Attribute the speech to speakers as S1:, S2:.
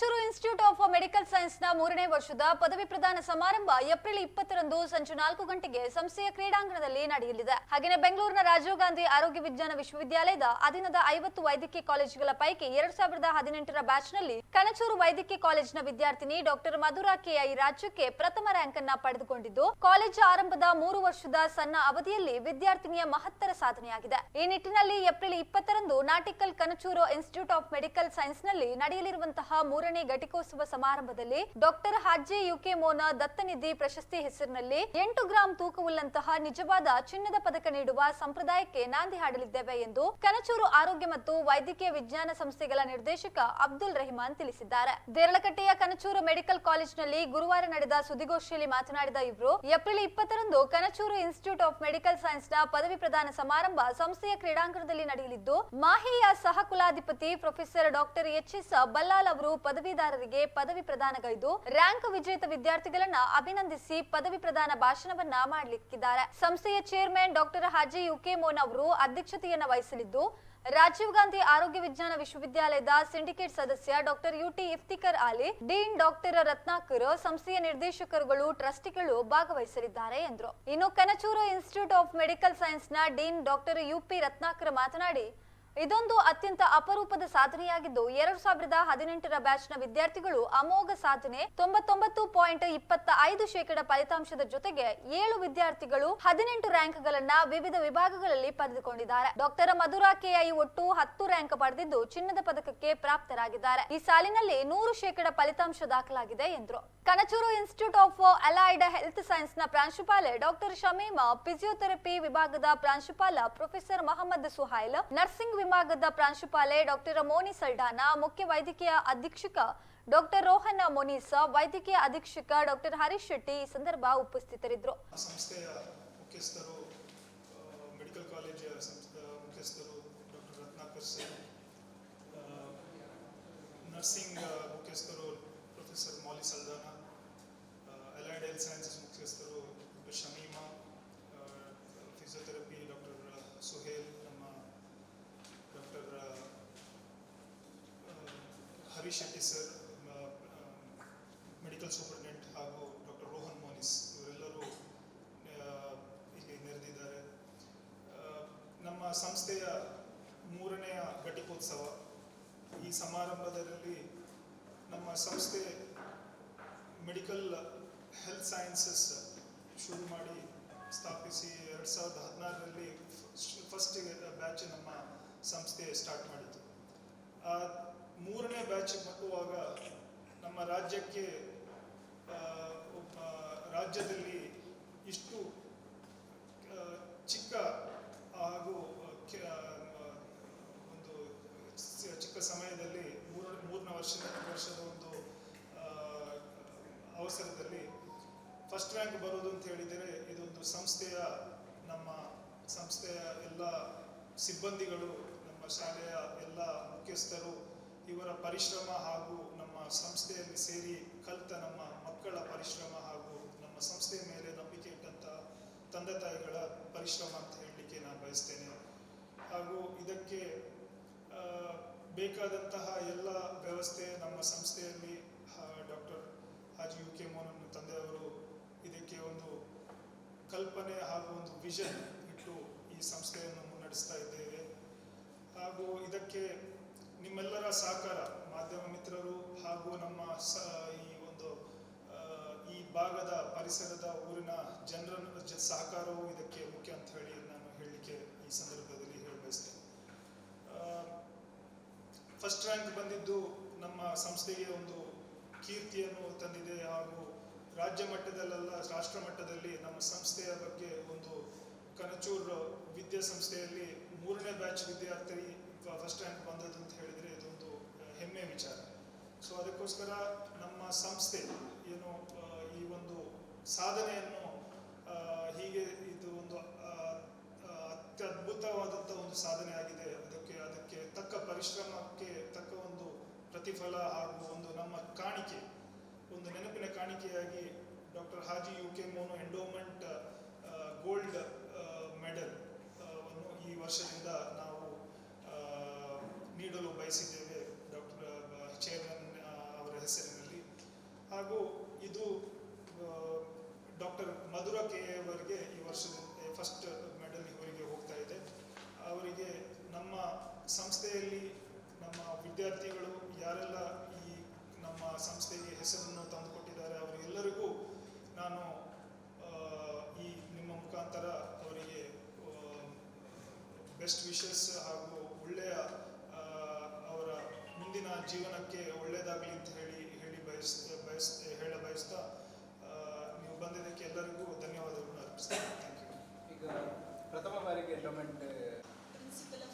S1: Kanachur institute of medical ಸೈನ್ಸ್ನ ಮೂರನೇ ವರ್ಷದ ಪದವಿ ಪ್ರದಾನ ಸಮಾರಂಭ ಏಪ್ರಿಲ್ ಇಪ್ಪತ್ತರಂದು ಸಂಜೆ ನಾಲ್ಕು ಗಂಟೆಗೆ ಸಂಸ್ಥೆಯ ಕ್ರೀಡಾಂಗಣದಲ್ಲಿ ನಡೆಯಲಿದೆ. ಹಾಗೆಯೇ ಬೆಂಗಳೂರಿನ ರಾಜೀವ್ ಗಾಂಧಿ ಆರೋಗ್ಯ ವಿಜ್ಞಾನ ವಿಶ್ವವಿದ್ಯಾಲಯದ ಅಧೀನದ ಐವತ್ತು ವೈದ್ಯಕೀಯ ಕಾಲೇಜುಗಳ ಪೈಕಿ ಎರಡ್ ಸಾವಿರದ ಹದಿನೆಂಟರ ಬ್ಯಾಚ್ನಲ್ಲಿ ಕನಚೂರು ವೈದ್ಯಕೀಯ ಕಾಲೇಜಿನ ವಿದ್ಯಾರ್ಥಿನಿ ಡಾಕ್ಟರ್ ಮಧುರಾ ಕೆಐ ರಾಜ್ಯಕ್ಕೆ ಪ್ರಥಮ ರ್ಯಾಂಕ್ ಅನ್ನ ಪಡೆದುಕೊಂಡಿದ್ದು, ಕಾಲೇಜು ಆರಂಭದ ಮೂರು ವರ್ಷದ ಸಣ್ಣ ಅವಧಿಯಲ್ಲಿ ವಿದ್ಯಾರ್ಥಿನಿಯ ಮಹತ್ತರ ಸಾಧನೆಯಾಗಿದೆ. ಈ ನಿಟ್ಟಿನಲ್ಲಿ ಏಪ್ರಿಲ್ ಇಪ್ಪತ್ತರಂದು Natekal Kanachur institute of medical ಸೈನ್ಸ್ನಲ್ಲಿ ನಡೆಯಲಿರುವಂತಹ ಮೂರನೇ ಘಟಿಕೋತ್ಸವ ಸಮಾರಂಭದಲ್ಲಿ ಡಾಕ್ಟರ್ ಹಾಜಿ ಯುಕೆ ಮೋನ ದತ್ತನಿಧಿ ಪ್ರಶಸ್ತಿ ಹೆಸರಿನಲ್ಲಿ ಎಂಟು ಗ್ರಾಂ ತೂಕವುಳ್ಳಂತಹ ನಿಜವಾದ ಚಿನ್ನದ ಪದಕ ನೀಡುವ ಸಂಪ್ರದಾಯಕ್ಕೆ ನಾಂದಿ ಹಾಡಲಿದ್ದೇವೆ ಎಂದು ಕನಚೂರು ಆರೋಗ್ಯ ಮತ್ತು ವೈದ್ಯಕೀಯ ವಿಜ್ಞಾನ ಸಂಸ್ಥೆಗಳ ನಿರ್ದೇಶಕ ಅಬ್ದುಲ್ ರೆಹಮಾನ್ ತಿಳಿಸಿದ್ದಾರೆ. ದೇರಳಕಟ್ಟೆಯ ಕನಚೂರು ಮೆಡಿಕಲ್ ಕಾಲೇಜಿನಲ್ಲಿ ಗುರುವಾರ ನಡೆದ ಸುದ್ದಿಗೋಷ್ಠಿಯಲ್ಲಿ ಮಾತನಾಡಿದ ಇವರು, ಏಪ್ರಿಲ್ ಇಪ್ಪತ್ತರಂದು ಕನಚೂರು ಇನ್ಸ್ಟಿಟ್ಯೂಟ್ ಆಫ್ ಮೆಡಿಕಲ್ ಸೈನ್ಸ್ನ ಪದವಿ ಪ್ರದಾನ ಸಮಾರಂಭ ಸಂಸ್ಥೆಯ ಕ್ರೀಡಾಂಗಣದಲ್ಲಿ ನಡೆಯಲಿದ್ದು, ಮಾಹಿಯ ಸಹ ಕುಲಾಧಿಪತಿ professor doctor H S Ballal ಅವರು ಪದವಿದಾರರಿಗೆ ಪದವಿ ಪ್ರದಾನಗೈದು, ರ್ಯಾಂಕ್ ವಿಜೇತ ವಿದ್ಯಾರ್ಥಿಗಳನ್ನ ಅಭಿನಂದಿಸಿ ಪದವಿ ಪ್ರದಾನ ಭಾಷಣವನ್ನ ಮಾಡಲಿಕ್ಕಿದ್ದಾರೆ. ಸಂಸ್ಥೆಯ chairman doctor Haji U K Monu ಅಧ್ಯಕ್ಷತೆಯನ್ನು ವಹಿಸಲಿದ್ದು ರಾಜೀವ್ ಗಾಂಧಿ ಆರೋಗ್ಯ ವಿಜ್ಞಾನ ವಿಶ್ವವಿದ್ಯಾಲಯದ ಸಿಂಡಿಕೇಟ್ ಸದಸ್ಯ doctor UT Iftikar Ali, dean doctor Ratnakar, ಸಂಸ್ಥೆಯ ನಿರ್ದೇಶಕರುಗಳು, ಟ್ರಸ್ಟಿಗಳು ಭಾಗವಹಿಸಲಿದ್ದಾರೆ ಎಂದರು. ಇನ್ನು ಕನಚೂರು ಇನ್ಸ್ಟಿಟ್ಯೂಟ್ ಆಫ್ ಮೆಡಿಕಲ್ ಸೈನ್ಸ್ನ ಡೀನ್ ಡಾಕ್ಟರ್ ಯುಪಿ ರತ್ನಾಕರ್ ಮಾತನಾಡಿ ಇದೊಂದು ಅತ್ಯಂತ ಅಪರೂಪದ ಸಾಧನೆಯಾಗಿದ್ದು, ಎರಡ್ ಸಾವಿರದ ಹದಿನೆಂಟರ ಬ್ಯಾಚ್ನ ವಿದ್ಯಾರ್ಥಿಗಳು ಅಮೋಘ ಸಾಧನೆ ತೊಂಬತ್ತೊಂಬತ್ತು ಪಾಯಿಂಟ್ ಇಪ್ಪತ್ತ ಐದು ಶೇಕಡ ಫಲಿತಾಂಶದ ಜೊತೆಗೆ ಏಳು ವಿದ್ಯಾರ್ಥಿಗಳು ಹದಿನೆಂಟು ರ್ಯಾಂಕ್ಗಳನ್ನ ವಿವಿಧ ವಿಭಾಗಗಳಲ್ಲಿ ಪಡೆದುಕೊಂಡಿದ್ದಾರೆ. ಡಾಕ್ಟರ್ ಮಧುರಾ ಕೆಐ ಒಟ್ಟು ಹತ್ತು ರ್ಯಾಂಕ್ ಪಡೆದಿದ್ದು, ಚಿನ್ನದ ಪದಕಕ್ಕೆ ಪ್ರಾಪ್ತರಾಗಿದ್ದಾರೆ. ಈ ಸಾಲಿನಲ್ಲಿ ನೂರು ಶೇಕಡ ಫಲಿತಾಂಶ ದಾಖಲಾಗಿದೆ ಎಂದರು. Kanachur institute of allied health ಸೈನ್ಸ್ನ ಪ್ರಾಂಶುಪಾಲೆ ಡಾಕ್ಟರ್ ಶಮೀಮ, ಫಿಸಿಯೋಥೆರಪಿ ವಿಭಾಗದ ಪ್ರಾಂಶುಪಾಲ ಪ್ರೊಫೆಸರ್ ಮಹಮ್ಮದ್ ಸುಹೈಲ್, ನರ್ಸಿಂಗ್ ವಿಭಾಗದ ಪ್ರಾಂಶುಪಾಲೆ ಡಾಕ್ಟರ್ ಮೋನಿ ಸಲ್ಡಾನ ಮುಖ್ಯ ವೈದ್ಯಕೀಯ ಅಧೀಕ್ಷಕ ಡಾಕ್ಟರ್ ರೋಹನ್ ಮೊನೀಸ್, ವೈದ್ಯಕೀಯ ಅಧೀಕ್ಷಕ ಡಾಕ್ಟರ್ ಹರೀಶ್ ಶೆಟ್ಟಿ ಈ ಸಂದರ್ಭ ಉಪಸ್ಥಿತರಿದ್ದರು.
S2: ನರ್ಸಿಂಗ್ ಮುಖ್ಯಸ್ಥರು professor Mouli Saldanha health sciences ಮುಖ್ಯಸ್ಥರು doctor Shamima physiotherapy doctor Suhail, ನಮ್ಮ doctor Harish Shetty sir medical superintendent ಹಾಗೂ ಡಾಕ್ಟರ್ ರೋಹನ್ ಮೋನಿಸ್ ಇವರೆಲ್ಲರೂ ಇಲ್ಲಿ ನೆರೆದಿದ್ದಾರೆ. ನಮ್ಮ ಸಂಸ್ಥೆಯ ಮೂರನೆಯ ಘಟಿಕೋತ್ಸವ ಈ ಸಮಾರಂಭದಲ್ಲಿ ನಮ್ಮ ಸಂಸ್ಥೆ ಮೆಡಿಕಲ್ ಹೆಲ್ತ್ ಸೈನ್ಸಸ್ ಶುರು ಮಾಡಿ ಸ್ಥಾಪಿಸಿ ಎರಡು ಸಾವಿರದ ಹದಿನಾರರಲ್ಲಿ ಫಸ್ಟ್ ಬ್ಯಾಚ್ ನಮ್ಮ ಸಂಸ್ಥೆ ಸ್ಟಾರ್ಟ್ ಮಾಡಿತು. ಆ ಮೂರನೇ ಬ್ಯಾಚ್ ಮುಟ್ಟುವಾಗ ನಮ್ಮ ರಾಜ್ಯಕ್ಕೆ ಒಬ್ಬ ರಾಜ್ಯದಲ್ಲಿ ಇಷ್ಟು ಚಿಕ್ಕ ಹಾಗೂ ಒಂದು ಚಿಕ್ಕ ಸಮಯದಲ್ಲಿ ಮೂರನೇ ಮೂರನೇ ವರ್ಷದ ವರ್ಷದ ಒಂದು ಅವಸರದಲ್ಲಿ ಫಸ್ಟ್ ರ್ಯಾಂಕ್ ಬರೋದು ಅಂತ ಹೇಳಿದರೆ ಇದೊಂದು ಸಂಸ್ಥೆಯ ನಮ್ಮ ಸಂಸ್ಥೆಯ ಎಲ್ಲ ಸಿಬ್ಬಂದಿಗಳು, ನಮ್ಮ ಶಾಲೆಯ ಎಲ್ಲ ಮುಖ್ಯಸ್ಥರು, ಇವರ ಪರಿಶ್ರಮ ಹಾಗೂ ನಮ್ಮ ಸಂಸ್ಥೆಯಲ್ಲಿ ಸೇರಿ ಕಲಿತ ನಮ್ಮ ಮಕ್ಕಳ ಪರಿಶ್ರಮ ಹಾಗೂ ನಮ್ಮ ಸಂಸ್ಥೆಯ ಮೇಲೆ ನಂಬಿಕೆ ಇಟ್ಟಂತ ತಂದೆ ತಾಯಿಗಳ ಪರಿಶ್ರಮ ಅಂತ ಹೇಳಲಿಕ್ಕೆ ನಾನು ಬಯಸ್ತೇನೆ. ಹಾಗೂ ಇದಕ್ಕೆ ಬೇಕಾದಂತಹ ಎಲ್ಲ ವ್ಯವಸ್ಥೆ ನಮ್ಮ ಸಂಸ್ಥೆಯಲ್ಲಿ doctor Haji U K Mohan ತಂದೆಯವರು ಇದಕ್ಕೆ ಒಂದು ಕಲ್ಪನೆ ಹಾಗೂ ಒಂದು ವಿಷನ್ ಇಟ್ಟು ಈ ಸಂಸ್ಥೆಯನ್ನು ಮುನ್ನಡೆಸ್ತಾ ಇದ್ದೇವೆ. ಹಾಗೂ ಇದಕ್ಕೆ ನಿಮ್ಮೆಲ್ಲರ ಸಹಕಾರ, ಮಾಧ್ಯಮ ಮಿತ್ರರು ಹಾಗೂ ನಮ್ಮ ಸ, ಈ ಒಂದು ಈ ಭಾಗದ ಪರಿಸರದ ಊರಿನ ಜನರ ಸಹಕಾರವು ಇದಕ್ಕೆ ಮುಖ್ಯ ಅಂತ ಹೇಳಿ ನಾನು ಹೇಳಲಿಕ್ಕೆ ಈ ಸಂದರ್ಭದಲ್ಲಿ ಹೇಳಿ ಬಯಸ್ತೇನೆ. ಫಸ್ಟ್ ರ್ಯಾಂಕ್ ಬಂದಿದ್ದು ನಮ್ಮ ಸಂಸ್ಥೆಗೆ ಒಂದು ಕೀರ್ತಿಯನ್ನು ತಂದಿದೆ ಹಾಗೂ ರಾಜ್ಯ ಮಟ್ಟದಲ್ಲೆಲ್ಲ, ರಾಷ್ಟ್ರ ಮಟ್ಟದಲ್ಲಿ ನಮ್ಮ ಸಂಸ್ಥೆಯ ಕನಚೂರ್ ವಿದ್ಯಾಸಂಸ್ಥೆಯಲ್ಲಿ ಮೂರನೇ ಬ್ಯಾಚ್ ವಿದ್ಯಾರ್ಥಿ ಫಸ್ಟ್ ರ್ಯಾಂಕ್ ಬಂದದ್ದು ಅಂತ ಹೇಳಿದರೆ ಇದೊಂದು ಹೆಮ್ಮೆ ವಿಚಾರ. ಸೊ ಅದಕ್ಕೋಸ್ಕರ ನಮ್ಮ ಸಂಸ್ಥೆ ಏನು ಈ ಒಂದು ಸಾಧನೆಯನ್ನು ಹೀಗೆ ಇದು ಒಂದು ಅತ್ಯದ್ಭುತವಾದಂಥ ಒಂದು ಸಾಧನೆ ಆಗಿದೆ. ಅದಕ್ಕೆ ಅದಕ್ಕೆ ತಕ್ಕ ಪರಿಶ್ರಮಕ್ಕೆ ತಕ್ಕ ಒಂದು ಪ್ರತಿಫಲ ಹಾಗೂ ಒಂದು ನಮ್ಮ ಕಾಣಿಕೆ, ಒಂದು ನೆನಪಿನ ಕಾಣಿಕೆಯಾಗಿ doctor Haji U K Monu endowment gold medal ಅನ್ನು ಈ ವರ್ಷದಿಂದ ನಾವು ನೀಡಲು ಬಯಸಿದ್ದೇವೆ ಡಾಕ್ಟರ್ ಚೇರ್ಮನ್ ಅವರ ಹೆಸರಿನಲ್ಲಿ. ಹಾಗೂ ಇದು ಡಾಕ್ಟರ್ ಮಧುರ ಕೆ ಅವರಿಗೆ ಈ ವರ್ಷದ ಫಸ್ಟ್ ಮೆಡಲ್ ಇವರಿಗೆ ಹೋಗ್ತಾ ಇದೆ. ಅವರಿಗೆ ನಮ್ಮ ಸಂಸ್ಥೆಯಲ್ಲಿ ನಮ್ಮ ವಿದ್ಯಾರ್ಥಿಗಳು ಯಾರೆಲ್ಲ ಈ ನಮ್ಮ ಸಂಸ್ಥೆಗೆ ಹೆಸರನ್ನು ತಂದುಕೊಟ್ಟಿದ್ದಾರೆ, ಅವರೆಲ್ಲರಿಗೂ ನಾನು ಈ ನಿಮ್ಮ ಮುಖಾಂತರ ಬೆಸ್ಟ್ ವಿಶಸ್ ಹಾಗೂ ಒಳ್ಳೆಯ ಅವರ ಮುಂದಿನ ಜೀವನಕ್ಕೆ ಒಳ್ಳೆಯದಾಗಲಿ ಅಂತ ಹೇಳಿ ಹೇಳಿ ಬಯಸ್ ಬಯಸ್ ಹೇಳ ಬಯಸ್ತಾ ನೀವು ಬಂದಿದ್ದಕ್ಕೆ ಎಲ್ಲರಿಗೂ ಧನ್ಯವಾದಗಳನ್ನು ಅರ್ಪಿಸ್ತೇನೆ ಥ್ಯಾಂಕ್ ಯು
S3: ಈಗ ಪ್ರಥಮ ಬಾರಿಗೆ
S4: ಗವರ್ಮೆಂಟ್ ಪ್ರಿನ್ಸಿಪಲ್